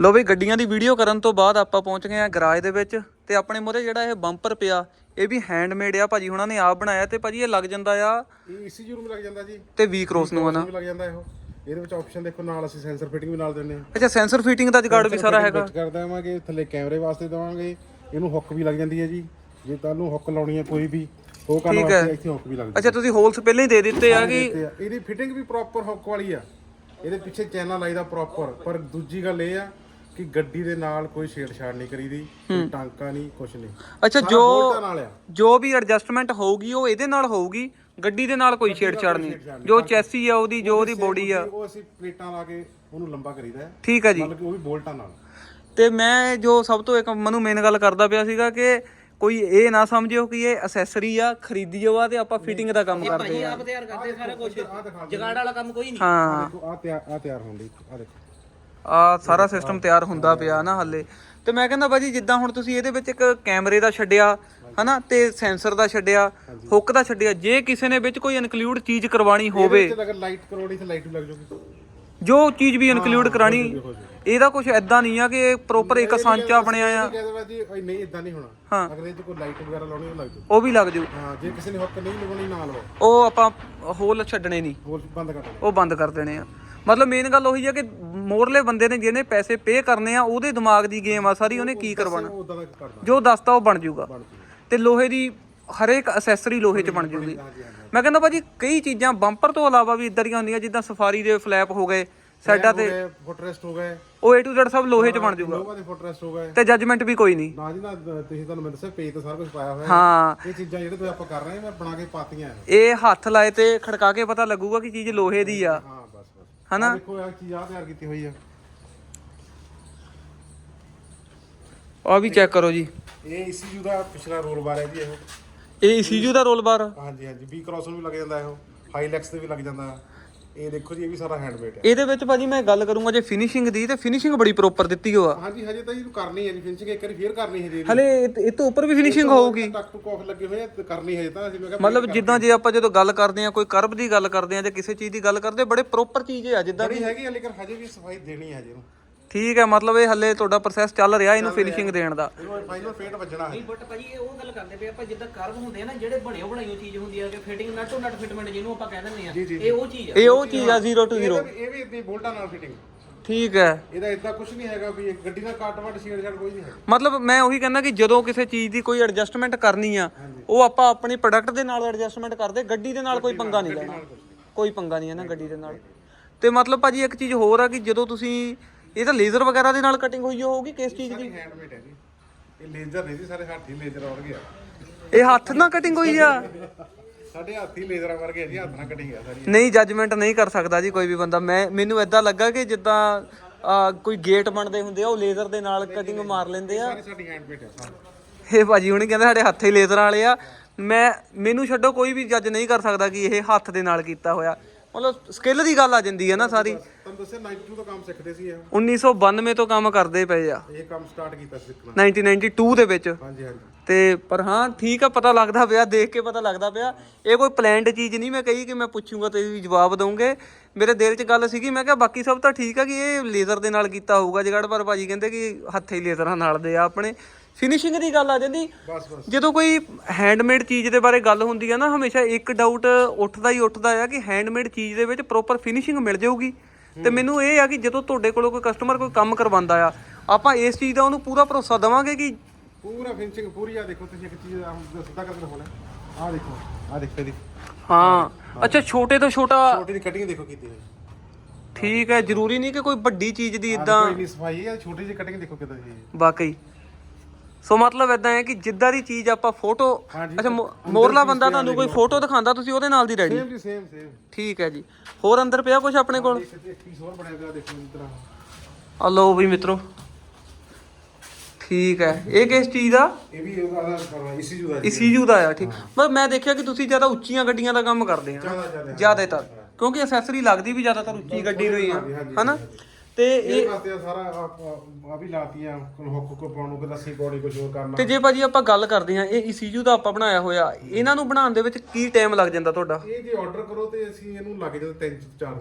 ਲੋ ਵੀ ਗੱਡੀਆਂ ਦੀ ਵੀਡੀਓ ਕਰਨ ਤੋਂ ਬਾਅਦ ਆਪਾਂ ਪਹੁੰਚ ਗਏ ਆ ਗਰਾਜ ਦੇ ਵਿੱਚ ਤੇ ਆਪਣੇ ਮੂਹਰੇ ਜਿਹੜਾ ਇਹ ਬੰਪਰ ਪਿਆ ਇਹ ਵੀ ਹੈਂਡਮੇਡ ਆ ਭਾਜੀ ਹੁਣਾਂ ਨੇ ਆਪ ਬਣਾਇਆ ਤੇ ਭਾਜੀ ਇਹ ਲੱਗ ਜਾਂਦਾ ਆ। ਇਹ ਈਸੀਯੂ ਨੂੰ ਲੱਗ ਜਾਂਦਾ ਜੀ। ਤੇ ਵੀ ਕ੍ਰੋਸ ਨੂੰ ਆ ਨਾ। ਵੀ ਲੱਗ ਜਾਂਦਾ ਇਹੋ। ਇਹਦੇ ਵਿੱਚ ਆਪਸ਼ਨ ਦੇਖੋ ਨਾਲ ਅਸੀਂ ਸੈਂਸਰ ਫਿਟਿੰਗ ਵੀ ਨਾਲ ਦਿੰਦੇ ਹਾਂ। ਅੱਛਾ ਸੈਂਸਰ ਫਿਟਿੰਗ ਦਾ ਜਗਾੜ ਵੀ ਸਾਰਾ ਹੈਗਾ। ਕਰ ਦੇਵਾਂਗੇ ਥੱਲੇ ਕੈਮਰੇ ਵਾਸਤੇ ਦੇਵਾਂਗੇ। ਇਹਨੂੰ ਹੁੱਕ ਵੀ ਲੱਗ ਜਾਂਦੀ ਹੈ ਜੀ। ਜੇ ਕੱਲ ਨੂੰ ਹੁੱਕ ਲਾਉਣੀ ਹੈ ਕੋਈ ਵੀ ਉਹ ਕਰਨ। ਵਾਸਤੇ ਇੱਥੇ ਹੁੱਕ ਵੀ ਲੱਗਦੀ ਅੱਛਾ ਤੁਸੀਂ ਹੋਲਸ ਪਹਿਲਾਂ ਹੀ ਦੇ ਦਿੱਤੇ ਆ ਕਿ ਇਹਦੀ ਫਿਟਿੰਗ ਵੀ ਪ੍ਰੋਪਰ ਹੁੱਕ ਵਾਲੀ ਆ। ਇਹਦੇ ਪਿੱਛੇ ਚੈਨਲ ਲਾਈਦਾ ਪ੍ਰੋਪਰ ਪਰ ਦੂਜੀ ਗੱਲ ਇਹ ਆ ਕਿ ਗੱਡੀ ਦੇ ਨਾਲ ਕੋਈ ਛੇੜਛਾੜ ਨਹੀਂ ਕਰੀਦੀ ਕੋਈ ਟਾਂਕਾ ਨਹੀਂ ਕੁਛ ਨਹੀਂ। ਅੱਛਾ ਜੋ ਬੋਲਟਾਂ ਨਾਲ ਆ। ਜੋ ਵੀ ਐਡਜਸਟਮੈਂਟ ਹੋਊਗੀ ਉਹ ਇਹਦੇ ਨਾਲ ਹੋਊਗੀ? ਗੱਡੀ ਦੇ ਨਾਲ ਕੋਈ ਛੇੜਛਾੜ ਨਹੀਂ? ਜੋ ਚੈਸੀ ਆ ਉਹਦੀ ਜੋ ਉਹਦੀ ਬੋਡੀ ਆ। ਉਹ ਅਸੀਂ ਪਲੇਟਾਂ ਲਾ ਕੇ ਉਹਨੂੰ ਲੰਬਾ ਕਰੀਦਾ ਹੈ। ਠੀਕ ਆ ਜੀ। ਮਤਲਬ ਕਿ ਉਹ ਵੀ ਬੋਲਟਾਂ ਨਾਲ। ਤੇ ਮੈਂ ਜੋ ਸਭ ਤੋਂ ਇੱਕ ਮਨੂੰ ਮੇਨ ਗੱਲ ਕਰਦਾ ਪਿਆ ਸੀਗਾ ਕਿ ਕੋਈ ਇਹ ਨਾ ਸਮਝਿਓ ਕਿ ਇਹ ਅਸੈਸਰੀ ਆ ਖਰੀਦੀਓ ਆ ਤੇ ਆਪਾਂ ਫਿਟਿੰਗ ਦਾ ਕੰਮ ਕਰਦੇ ਆ। ਆਪ ਤਿਆਰ ਕਰਦੇ ਸਾਰਾ ਕੁਝ ਜਗਾੜ ਵਾਲਾ ਕੰਮ ਕੋਈ ਨਹੀਂ। ਹਾਂ। ਦੇਖੋ ਆ ਤਿਆਰ ਆ ਤਿਆਰ ਹੁੰਦੀ ਆ ਦੇਖੋ। ਆ ਸਾਰਾ ਸਿਸਟਮ ਤਿਆਰ ਹੁੰਦਾ ਪਿਆ ਨਾ ਹੱਲੇ। ਤੇ ਮੈਂ ਕਹਿੰਦਾ ਬਾਜੀ ਜਿੱਦਾਂ ਹੁਣ ਤੁਸੀਂ ਇਹਦੇ ਵਿੱਚ ਇੱਕ ਕੈਮਰੇ ਦਾ ਛੱਡਿਆ ਹਨਾ ਤੇ ਸੈਂਸਰ ਦਾ ਛੱਡਿਆ ਹੁੱਕ ਦਾ ਛੱਡਿਆ ਜੇ ਕਿਸੇ ਨੇ ਵਿੱਚ ਕੋਈ ਇਨਕਲੂਡ ਚੀਜ਼ ਕਰਵਾਣੀ ਹੋਵੇ। ਅਗਰ ਲਾਈਟ ਕਰੋੜੀ ਤੇ ਲਾਈਟ ਵੀ ਲੱਗ ਜਾਊਗੀ। ਜੋ ਚੀਜ਼ ਵੀ ਇਨਕਲੂਡ ਕਰਾਣੀ ਇਹਦਾ ਕੁਝ ਐਦਾਂ ਨਹੀਂ ਆ ਕਿ ਪ੍ਰੋਪਰ ਇੱਕ ਸਾਂਚਾ ਬਣਿਆ ਆ। ਜੀ ਨਹੀਂ ਇਦਾਂ ਨਹੀਂ ਹੋਣਾ। ਅਗਰ ਇਹ 'ਚ ਕੋਈ ਲਾਈਟ ਵਗੈਰਾ ਲਾਉਣੀ ਉਹ ਲੱਗ ਜਾਊ ਉਹ ਵੀ ਲੱਗ ਜੂ ਹਾਂ ਜੇ ਕਿਸੇ ਨੇ ਹੁੱਕ ਨਹੀਂ ਲਗਾਉਣੀ ਨਾ ਲਵਾਓ ਉਹ ਆਪਾਂ ਹੋਲ ਛੱਡਣੇ ਨਹੀਂ। ਹੋਰ ਬੰਦ ਕਰ ਉਹ ਬੰਦ ਕਰ ਦੇਣੇ ਆ। ਮਤਲਬ ਮੇਨ ਗੱਲ ਉਹੀ ਆ ਕਿ ਮੋਰਲੇ ਬੰਦੇ ਨੇ ਜਿਹਨੇ ਪੈਸੇ ਪੇ ਕਰਨੇ ਆ ਉਹਦੇ ਦਿਮਾਗ ਦੀ ਗੇਮ ਆ ਸਾਰੀ ਉਹਨੇ ਕੀ ਕਰਵਾਣਾ ਜੋ ਦੱਸਤਾ ਉਹ ਬਣ ਜਾਊਗਾ। ਤੇ ਲੋਹੇ ਦੀ ਹਰੇਕ ਅਸੈਸਰੀ ਲੋਹੇ 'ਚ ਬਣ ਜੂਗੀ ਮੈਂ ਕਹਿੰਦਾ ਭਾਜੀ ਕਈ ਚੀਜ਼ਾਂ ਬੰਪਰ ਤੋਂ ਇਲਾਵਾ ਵੀ ਇਦਾਂ ਦੀਆਂ ਹੁੰਦੀਆਂ ਜਿੱਦਾਂ ਸਫਾਰੀ ਦੇ ਫਲੈਪ ਹੋ ਗਏ ਸਾਈਡਾਂ ਤੇ ਫੁੱਟਰੈਸਟ ਹੋ ਗਏ। ਉਹ A to Z ਸਭ ਲੋਹੇ 'ਚ ਬਣ ਜੂਗਾ ਲੋਕਾਂ ਦੇ ਫੁੱਟਰੈਸਟ ਹੋ ਗਏ। ਤੇ ਜੱਜਮੈਂਟ ਵੀ ਕੋਈ ਨਹੀਂ। ਨਾ ਜੀ ਨਾ ਤੁਸੀਂ ਤੁਹਾਨੂੰ ਮੈਂ ਦੱਸਿਆ ਪੇਜ ਤੇ ਸਾਰਾ ਕੁਝ ਪਾਇਆ ਹੋਇਆ ਹੈ। ਹਾਂ। ਇਹ ਚੀਜ਼ਾਂ ਜਿਹੜੇ ਤੁਸੀਂ ਆਪਾਂ ਕਰ ਰਹੇ ਹਾਂ ਮੈਂ ਬਣਾ ਕੇ ਪਾਤੀਆਂ। ਹੈ। ਇਹ ਹੱਥ ਲਾਏ ਤੇ ਖੜਕਾ ਕੇ ਪਤਾ ਲੱਗੂਗਾ ਕਿ ਚੀਜ਼ ਲੋਹੇ ਦੀ ਆ। ਹਾਂ। ਹਨਾ? ਦੇਖੋ ਇਹ ਚੀਜ਼ ਆ ਤਿਆਰ ਕੀਤੀ ਹੋਈ ਆ। ਆ ਵੀ ਚੈੱਕ ਕਰੋ ਜੀ। ਇਹ ਈਸੀਯੂ ਦਾ ਪਿਛਲਾ ਰੋਲ ਬਾਰ ਹੈ ਜੀ ਇਹ। ਇਹ ਸੀਜੂ ਦਾ ਰੋਲ ਬਾਰ? ਹਾਂਜੀ ਹਾਂਜੀ ਬੀ ਕ੍ਰਾਸ ਨੂੰ ਵੀ ਲੱਗ ਜਾਂਦਾ ਇਹੋ। ਹਾਈਲੈਕਸ ਤੇ ਵੀ ਲੱਗ ਜਾਂਦਾ। ਇਹ ਦੇਖੋ ਜੀ ਇਹ ਵੀ ਸਾਰਾ ਹੈਂਡਮੇਡ ਹੈ ਇਹਦੇ ਵਿੱਚ ਭਾਜੀ ਮੈਂ ਗੱਲ ਕਰੂੰਗਾ ਜੇ ਫਿਨਿਸ਼ਿੰਗ ਦੀ ਤੇ ਫਿਨਿਸ਼ਿੰਗ ਬੜੀ ਪ੍ਰੋਪਰ ਦਿੱਤੀ ਹੋਆ ਹਾਂਜੀ ਹਜੇ ਤਾਂ ਇਹਨੂੰ ਕਰਨੀ ਹੈ ਜੀ ਫਿਨਿਸ਼ਿੰਗ ਇੱਕ ਵਾਰੀ ਫੇਰ ਕਰਨੀ ਹੈ ਜੀ। ਹਲੇ ਇਹ ਇਹ ਤੋਂ ਉੱਪਰ ਵੀ ਫਿਨਿਸ਼ਿੰਗ ਹੋਊਗੀ। ਟੱਕ ਟੁਕ ਆਫ ਲੱਗੇ ਹੋਏ ਆ ਤੇ ਕਰਨੀ ਹੈ ਤਾਂ। ਅਸੀਂ ਮੈਂ ਕਿਹਾ ਮਤਲਬ ਜਿੱਦਾਂ ਜੇ ਆਪਾਂ ਜਦੋਂ ਗੱਲ ਕਰਦੇ ਆ ਕੋਈ ਕਰਬ ਦੀ ਗੱਲ ਕਰਦੇ ਆ ਜਾਂ ਕਿਸੇ ਚੀਜ਼ ਦੀ ਗੱਲ ਕਰਦੇ ਬੜੇ ਪ੍ਰੋਪਰ ਚੀਜ਼ ਆ ਜਿੱਦਾਂ ਬੜੀ ਹੈਗੀ ਆ, ਲੇਕਿਨ ਹਜੇ ਵੀ ਸਫ਼ਾਈ ਦੇਣੀ ਹੈ ਜੀ ਇਹਨੂੰ। ਠੀਕ ਹੈ ਮਤਲਬ ਇਹ ਹੱਲੇ ਤੁਹਾਡਾ ਪ੍ਰੋਸੈਸ ਚੱਲ ਰਿਹਾ ਇਹਨੂੰ ਫਿਨਿਸ਼ਿੰਗ ਦੇਣ ਦਾ। ਇਹਨੂੰ ਫਾਈਨਲ ਪੇਂਟ ਵੱਜਣਾ ਹੈ। ਨਹੀਂ ਬਟ ਭਾਜੀ ਇਹ ਉਹ ਗੱਲ ਕਰਦੇ ਪਏ ਆਪਾਂ ਜਿੱਦਾਂ ਕਰਵ ਹੁੰਦੇ ਆ ਨਾ ਜਿਹੜੇ ਬਣਿਓ ਬਣਾਈਓ ਚੀਜ਼ ਹੁੰਦੀ ਆ ਕਿ fitting nut to nut fitment ਜਿਹਨੂੰ ਆਪਾਂ ਕਹਿ ਦਿੰਦੇ ਆ ਇਹ ਉਹ ਚੀਜ਼ ਆ। ਇਹ ਉਹ ਚੀਜ਼ ਆ 0 ਟੂ 0 ਇਹਦਾ ਵੀ- ਇਹ ਵੀ ਇਦਾਂ ਬੋਲਟਾਂ ਨਾਲ ਫਿਟਿੰਗ ਠੀਕ ਹੈ। ਇਹਦਾ ਇਦਾਂ ਕੁਝ ਨਹੀਂ ਹੈਗਾ ਵੀ ਗੱਡੀ ਦਾ ਕੱਟ ਵੱਟ ਛੇੜ ਛਾੜ ਕੋਈ ਨਹੀਂ ਹੈ ਮਤਲਬ ਮੈਂ ਉਹੀ ਕਹਿੰਦਾ ਕਿ ਜਦੋਂ ਕਿਸੇ ਚੀਜ਼ ਦੀ ਕੋਈ ਐਡਜਸਟਮੈਂਟ ਕਰਨੀ ਆ ਉਹ ਆਪਾਂ ਆਪਣੀ ਪ੍ਰੋਡਕਟ ਦੇ ਨਾਲ ਐਡਜਸਟਮੈਂਟ ਕਰਦੇ ਗੱਡੀ ਦੇ ਨਾਲ ਕੋਈ ਪੰਗਾ ਨਹੀਂ ਲੈਣਾ। ਕੋਈ ਪੰਗਾ ਨਹੀਂ ਹੈ ਨਾ ਗੱਡੀ ਦੇ ਨਾਲ। ਤੇ ਮਤਲਬ ਭਾਜੀ ਇੱਕ ਚੀਜ਼ ਹੋਰ ਆ ਕਿ ਜਦੋਂ ਤੁਸੀਂ ਇਹ ਤਾਂ ਲੇਜ਼ਰ ਵਗੈਰਾ ਦੇ ਨਾਲ ਕਟਿੰਗ ਹੋਈ ਹੋਊਗੀ ਕਿਸ ਚੀਜ਼ ਦੀ? ਹੈਂਡਮੇਡ ਹੈ ਜੀ। ਇਹ ਲੇਜ਼ਰ ਨਹੀਂ ਜੀ ਸਾਰੇ ਹੱਥੀ ਲੇਜ਼ਰ ਵਰ ਗਿਆ ਇਹ ਹੱਥ ਨਾਲ ਕਟਿੰਗ ਹੋਈ ਆ? ਸਾਡੇ ਹੱਥੀ ਲੇਜ਼ਰਾਂ ਵਰਗੇ ਜੀ ਹੱਥ ਨਾਲ ਕਟਿੰਗ ਆ ਸਾਰੀ। ਨਹੀਂ ਜੱਜਮੈਂਟ ਨਹੀਂ ਕਰ ਸਕਦਾ ਜੀ ਕੋਈ ਵੀ ਬੰਦਾ। ਮੈਂ ਮੈਨੂੰ ਐਦਾਂ ਲੱਗਾ ਕਿ ਜਿੱਦਾਂ ਆ, ਕੋਈ ਗੇਟ ਬਣਦੇ ਹੁੰਦੇ ਆ ਉਹ ਲੇਜ਼ਰ ਦੇ ਨਾਲ ਕਟਿੰਗ ਮਾਰ ਲੈਂਦੇ ਆ। ਸਾਰੀ ਸਾਡੀ ਹੈਂਡਮੇਡ ਹੈ ਸਾਰੀ। ਇਹ ਭਾਜੀ ਹੁਣੀ ਕਹਿੰਦੇ ਸਾਡੇ ਹੱਥੇ ਲੇਜ਼ਰਾਂ ਵਾਲੇ ਆ। ਮੈਂ ਮੈਨੂੰ ਛੱਡੋ ਕੋਈ ਵੀ ਜੱਜ ਨਹੀਂ ਕਰ ਸਕਦਾ ਕਿ ਇਹ ਹੱਥ ਦੇ ਨਾਲ ਕੀਤਾ ਹੋਇਆ। ਮਤਲਬ ਸਕਿੱਲ ਦੀ ਗੱਲ ਆ ਜਾਂਦੀ ਹੈ ਨਾ ਸਾਰੀ। ਤੁਹਾਨੂੰ ਦੱਸਿਆ 92 ਤੋਂ ਕੰਮ ਸਿੱਖਦੇ ਸੀ ਇਹ? 1992 ਤੋਂ ਕੰਮ ਕਰਦੇ ਪਏ ਆ। ਇਹ ਕੰਮ ਸਟਾਰਟ ਕੀਤਾ ਸੀ ਸਿੱਖਣਾ। 1992 ਦੇ ਵਿੱਚ। ਹਾਂਜੀ ਹਾਂਜੀ। ਤੇ ਪਰ ਹਾਂ ਠੀਕ ਆ ਪਤਾ ਲੱਗਦਾ ਪਿਆ ਦੇਖ ਕੇ ਪਤਾ ਲੱਗਦਾ ਪਿਆ। ਇਹ ਕੋਈ ਪਲਾਨਡ ਚੀਜ਼ ਨਹੀਂ ਮੈਂ ਕਹੀ ਕਿ ਮੈਂ ਪੁੱਛੂੰਗਾ ਤੇ ਵੀ ਜਵਾਬ ਦਵਾਂਗੇ ਮੇਰੇ ਦਿਲ 'ਚ ਗੱਲ ਸੀਗੀ ਮੈਂ ਕਿਹਾ ਬਾਕੀ ਸਭ ਤਾਂ ਠੀਕ ਆ ਕਿ ਇਹ ਲੇਜ਼ਰ ਦੇ ਨਾਲ ਕੀਤਾ ਹੋਊਗਾ ਜਗੜ ਪਰ ਭਾਜੀ ਕਹਿੰਦੇ ਕਿ ਹੱਥੇ ਲੇਜ਼ਰਾਂ ਨਾਲ ਦੇ ਆ ਆਪਣੇ। ਫਿਨਿਸ਼ਿੰਗ ਦੀ ਗੱਲ ਆ ਜਾਂਦੀ। ਬਸ ਬਸ। ਜਦੋਂ ਕੋਈ ਹੈਂਡਮੇਡ ਚੀਜ਼ ਦੇ ਬਾਰੇ ਗੱਲ ਹੁੰਦੀ ਆ ਨਾ ਹਮੇਸ਼ਾ ਇੱਕ ਡਾਊਟ ਉੱਠਦਾ ਹੀ ਉੱਠਦਾ ਆ ਕਿ ਹੈਂਡਮੇਡ ਚੀਜ਼ ਦੇ ਵਿੱਚ ਪ੍ਰੋਪਰ ਫਿਨਿਸ਼ਿੰਗ ਮਿਲ ਜਾਊਗੀ। ਤੇ ਮੈਨੂੰ ਇਹ ਆ ਕਿ ਜਦੋਂ ਤੁਹਾਡੇ ਕੋਲੋਂ ਕੋਈ ਕਸਟਮਰ ਕੋਈ ਕੰਮ ਕਰਵਾਉਂਦਾ ਆ ਆਪਾਂ ਇਸ ਚੀਜ਼ ਦਾ ਉਹਨੂੰ ਪੂਰਾ ਭਰੋਸਾ ਦਵਾਂਗੇ ਕਿ ਪੂਰਾ ਫਿਨਿਸ਼ਿੰਗ ਪੂਰੀ ਆ ਦੇਖੋ ਤੁਸੀਂ ਇੱਕ ਚੀਜ਼ ਆਹ ਸਿੱਧਾ ਕਰਕੇ ਦਿਖਾਉਣਾ ਆਹ ਦੇਖੋ ਆਹ ਦੇਖੋ ਇਹਦੀ ਹਾਂ ਅੱਛਾ ਛੋਟੇ ਤੋਂ ਛੋਟਾ ਛੋਟੀ ਦੀ ਕਟਿੰਗ ਦੇਖੋ ਕੀਤੀ ਹੋਈ। ਠੀਕ ਹੈ ਜ਼ਰੂਰੀ ਨਹੀਂ ਕਿ ਕੋਈ ਵੱਡੀ ਚੀਜ਼ ਦੀ ਇਦਾਂ ਦੇਖੋ ਇੰਨੀ ਸਫ਼ਾਈ ਹੈ ਛੋਟੀ ਜਿਹੀ ਕਟਿੰਗ ਦੇਖੋ ਕਿਦਾਂ ਦੀ ਹੈ। ਵਾਕਈ। ਸੋ ਮਤਲਬ ਇਦਾਂ ਹੈ ਕਿ ਜਿੱਦਾਂ ਦੀ ਚੀਜ਼ ਆਪਾਂ ਫੋਟੋ ਹਾਂਜੀ, ਅੱਛਾ ਮੋ- ਮੋਰਲਾ ਬੰਦਾ ਤੁਹਾਨੂੰ ਕੋਈ ਫੋਟੋ ਦਿਖਾਉਂਦਾ ਤੁਸੀਂ ਉਹਦੇ ਨਾਲ ਦੀ ਰੈਡੀ ਸੇਮ ਜੀ ਸੇਮ ਸੇਮ ਠੀਕ ਹੈ ਜੀ। ਹੋਰ ਅੰਦਰ ਪਿਆ ਕੁਝ ਆਪਣੇ ਕੋਲ? ਇੱਕ ਇੱਕ ਪੀਸ ਹੋਰ ਬਣਿਆ ਪਿਆ ਦੇਖੋ ਇਸ ਤਰ੍ਹਾਂ। ਆ ਲਓ ਵੀ ਮਿੱਤਰੋ। ਠੀਕ ਹੈ। ਇਹ ਕਿਸ ਚੀਜ਼ ਦਾ ਇਹ ਵੀ ਉਹਦਾ ਇਸ਼ੂ ਦਾ ਇਸੀਯੂ ਦਾ ਆ ਠੀਕ। ਮਤਲਬ ਮੈਂ ਦੇਖਿਆ ਕਿ ਤੁਸੀਂ ਜ਼ਿਆਦਾ ਉੱਚੀਆਂ ਗੱਡੀਆਂ ਦਾ ਕੰਮ ਕਰਦੇ ਆ। ਜ਼ਿਆਦਾ ਜ਼ਿਆਦਾ। ਜ਼ਿਆਦਾਤਰ ਕਿਉਂਕਿ ਐਕਸੈਸਰੀ ਲੱਗਦੀ ਵੀ ਜ਼ਿਆਦਾਤਰ ਉੱਚੀ ਗੱਡੀ ਨੂੰ ਹੀ ਆ। ਹਨਾ? ਤੇ ਇਹ ਇਹ ਵਾਸਤੇ ਸਾਰਾ ਆ ਵੀ ਲਾਤੀਆਂ ਹੁੱਕ ਕੋ ਪਾਉਣ ਨੂੰ ਕਿ ਲੱਸੀ ਪਾਉਣੀ ਕੁਝ ਹੋਰ ਕਰਨਾ। ਤੇ ਜੇ ਭਾਜੀ ਆਪਾਂ ਗੱਲ ਕਰਦੇ ਆ ਇਹ ਇਸੀਯੂ ਦਾ ਆਪਾਂ ਬਣਾਇਆ ਹੋਇਆ ਇਹਨਾਂ ਨੂੰ ਬਣਾਉਣ ਦੇ ਵਿੱਚ ਕੀ ਟਾਈਮ ਲੱਗ ਜਾਂਦਾ ਤੁਹਾਡਾ? ਇਹ ਜੇ ਆਰਡਰ ਕਰੋ ਤੇ ਅਸੀਂ ਇਹਨੂੰ ਲੱਗ ਜਾਂਦਾ 3 4